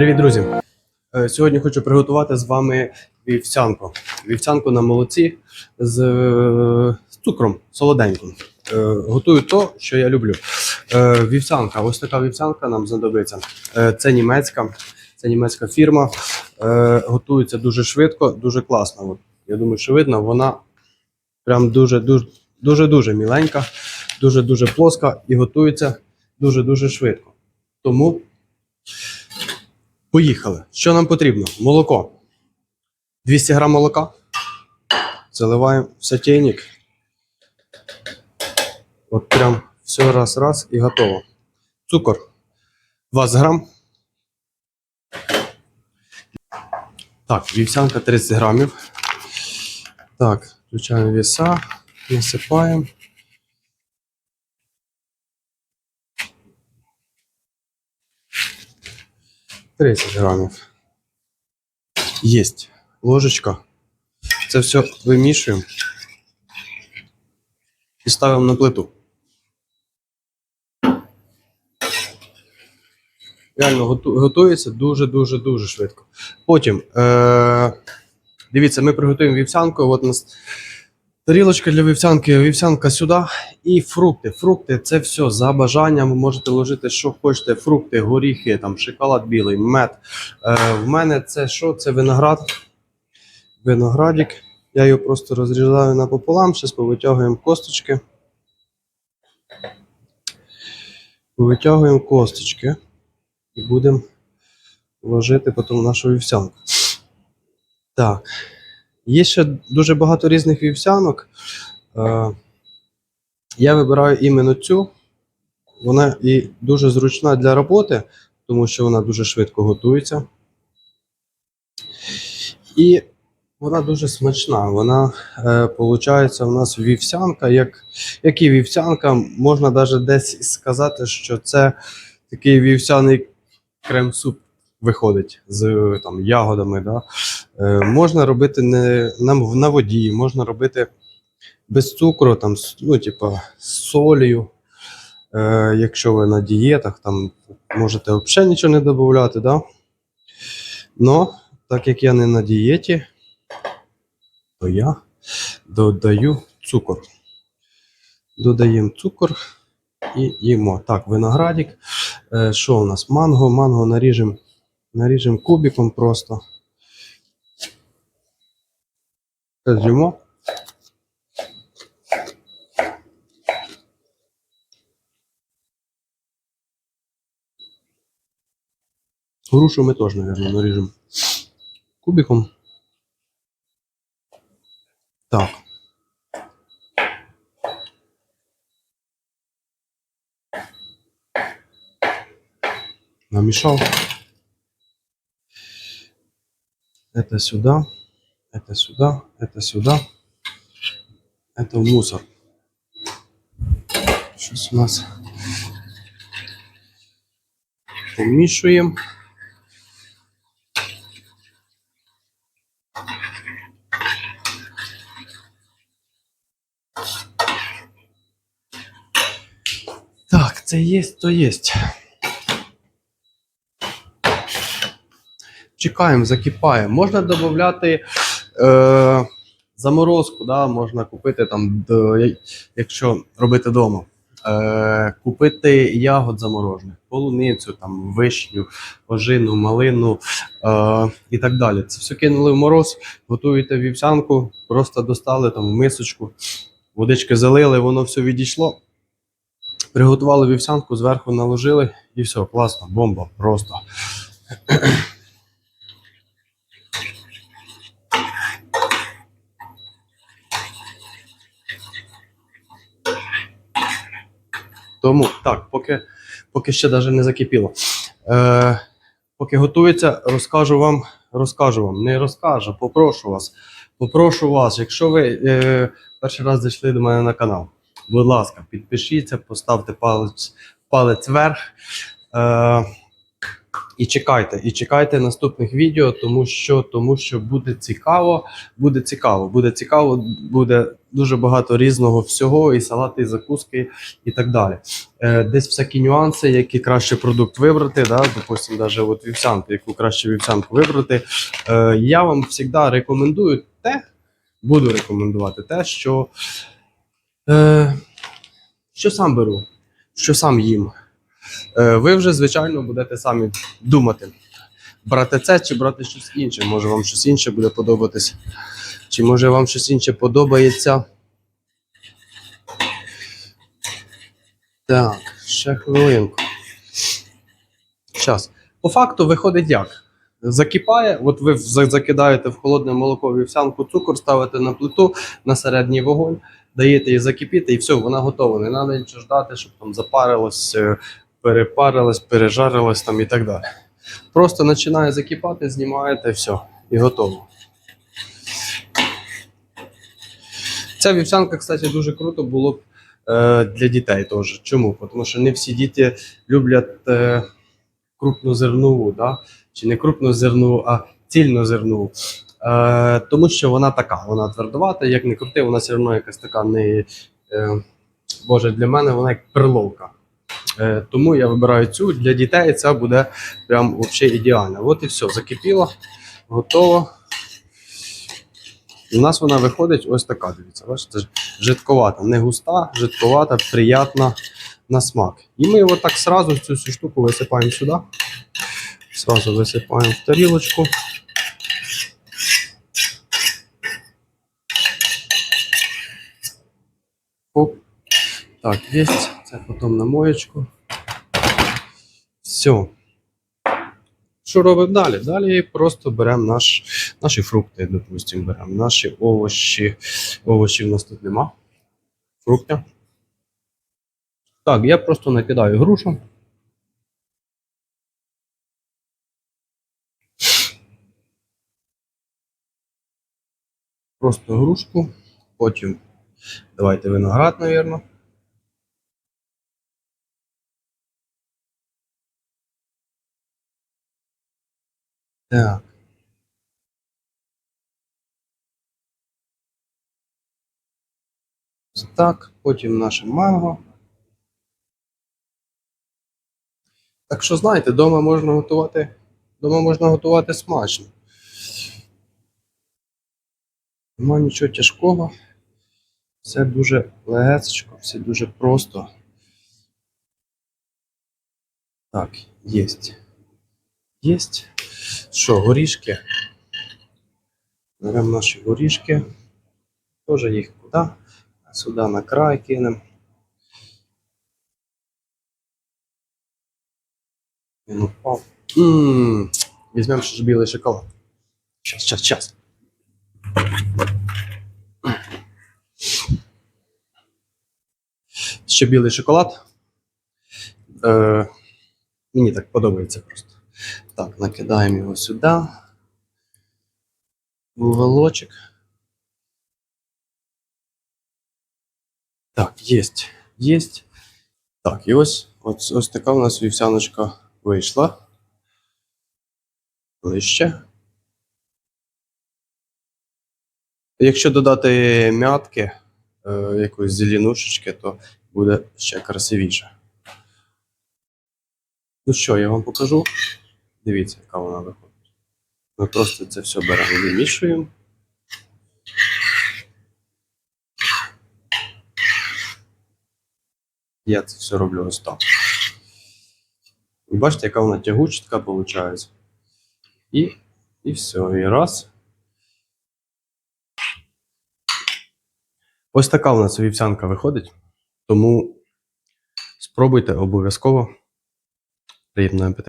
Привіт, друзі! Е, Сьогодні хочу приготувати з вами вівсянку. Вівсянку на молоці з, е, з цукром солоденьким. Е, Готую то, що я люблю. Вівсянка, ось така вівсянка нам знадобиться. Це німецька, це німецька фірма. Готується дуже швидко, дуже класно. Я думаю, що видно, вона прям дуже дуже дуже міленька, дуже дуже плоска і готується дуже дуже швидко. Тому Поїхали. Що нам потрібно? Молоко. 200 грам молока. Заливаємо в сотейник. От прям все раз, раз і готово. Цукор 20 грам. Так, вівсянка 30 грамів. Так, включаємо віса, насипаємо. Тридцять грамів. Єсть. Ложечка. Це все вимішуємо і ставимо на плиту. Реально готується дуже-дуже дуже швидко. Потім, е- дивіться, ми приготуємо вівсянку. От у нас тарілочка для вівсянки, вівсянка сюди. І фрукти. Фрукти це все за бажанням. Ви можете вложити, що хочете. Фрукти, горіхи, там, шоколад білий, мед. Е, в мене це що? Це виноград. Виноградик. Я його просто розрізаю напополам. Зараз повитягуємо косточки. Повитягуємо косточки і будемо вложити потім нашу вівсянку. Так. Є ще дуже багато різних вівсянок. Е, я вибираю іменно цю. Вона і дуже зручна для роботи, тому що вона дуже швидко готується. І вона дуже смачна. Вона, е, виходить, у нас вівсянка. Як, як і вівсянка, можна навіть десь сказати, що це такий вівсяний крем-суп виходить з там, ягодами. Да? Е, можна робити не на, на воді, можна робити без цукру, там, ну, типа, з солью. Е, якщо ви на дієтах, там можете взагалі нічого не додати, да? Но, так як я не на дієті, то я додаю цукор. Додаємо цукор і їмо. Так, виноградик. Е, що у нас? Манго, манго наріжемо наріжем кубиком просто. З'їмо. Грушу ми теж, мабуть, наріжемо кубиком. Так. Намешал Это сюда, это сюда, это сюда. Это в мусор. Щось у нас помішуємо. Так, це є, то є. Чекаємо, закипаємо. Можна додати е, заморозку, да? можна купити там, якщо робити вдома. Е, купити ягод заморожених, полуницю, там, вишню, ожину, малину е, і так далі. Це все кинули в мороз, готуєте вівсянку, просто достали там мисочку, водички залили, воно все відійшло. Приготували вівсянку, зверху наложили і все, класно, бомба, просто. Тому так, поки, поки ще навіть не закипіло. Е, поки готується, розкажу вам, розкажу вам, не розкажу, попрошу вас. Попрошу вас, якщо ви е, перший раз зайшли до мене на канал, будь ласка, підпишіться, поставте палець, вверх. Е, І чекайте, і чекайте наступних відео, тому що, тому що буде цікаво, буде цікаво, буде цікаво, буде дуже багато різного всього, і салати, і закуски, і так далі. Е, десь всякі нюанси, який краще продукт вибрати, да, допустим, даже от вівсянку, яку краще вівсянку вибрати. Е, я вам завжди рекомендую те, буду рекомендувати те, що, е, що сам беру, що сам їм. Е, ви вже, звичайно, будете самі думати, брати це чи брати щось інше. Може вам щось інше буде подобатись, чи може вам щось інше подобається. Так, ще хвилинку. Зараз. По факту виходить як? Закипає, от ви закидаєте в холодне молоко вівсянку, цукор, ставите на плиту на середній вогонь, даєте її закипіти, і все, вона готова. Не треба нічого ждати, щоб там запарилось, перепарилось, пережарилось там і так далі. Просто починає закипати, знімаєте, все, і готово. Ця вівсянка, кстати, дуже круто було б е, для дітей теж. Чому? Тому що не всі діти люблять е, крупнозернову, да? чи не крупнозернову, а цільнозернову. Е, тому що вона така, вона твердовата, як не крути, вона все одно якась така не. Е, Боже, для мене вона як перловка. Е, тому я вибираю цю. Для дітей ця буде прям взагалі ідеальна. От і все, закипіло, готово. У нас вона виходить ось така, дивіться, бачите, жидковата, не густа, жидковата, приятна на смак. І ми отак сразу цю всю штуку висипаємо сюди. Сразу висипаємо в тарілочку. Оп. Так, є. Це потім на моєчку. Все. Що робимо далі? Далі просто беремо наш, наші фрукти, допустимо, беремо наші овочі. Овочів у нас тут нема. Фрукти. Так, я просто накидаю грушу. Просто грушку. Потім давайте виноград, мабуть. Так. Так, потім наше манго. Так що знаєте, вдома можна готувати, вдома можна готувати смачно. Нема нічого тяжкого. Все дуже легесечко, все дуже просто. Так, єсть. Єсть. Що, горішки? Беремо наші горішки. Теж їх куди? Сюди на край кинемо. Він упав. Візьмемо ще ж білий шоколад. Щас, щас, щас. Ще білий шоколад. Е, мені так подобається просто. Так, накидаємо його сюди. В. Так, єсть. Єсть. Так, і ось, ось, ось така у нас вівсяночка вийшла. Ближче. Якщо додати м'ятки, е, якоїсь зеленушечки, то буде ще красивіше. Ну що, я вам покажу. Дивіться, яка вона виходить. Ми просто це все беремо, вимішуємо. Я це все роблю ось бачите, яка вона тягучка виходить. І, і все. І раз. Ось така у нас вівсянка виходить. Тому спробуйте обов'язково. Приємного апетиту.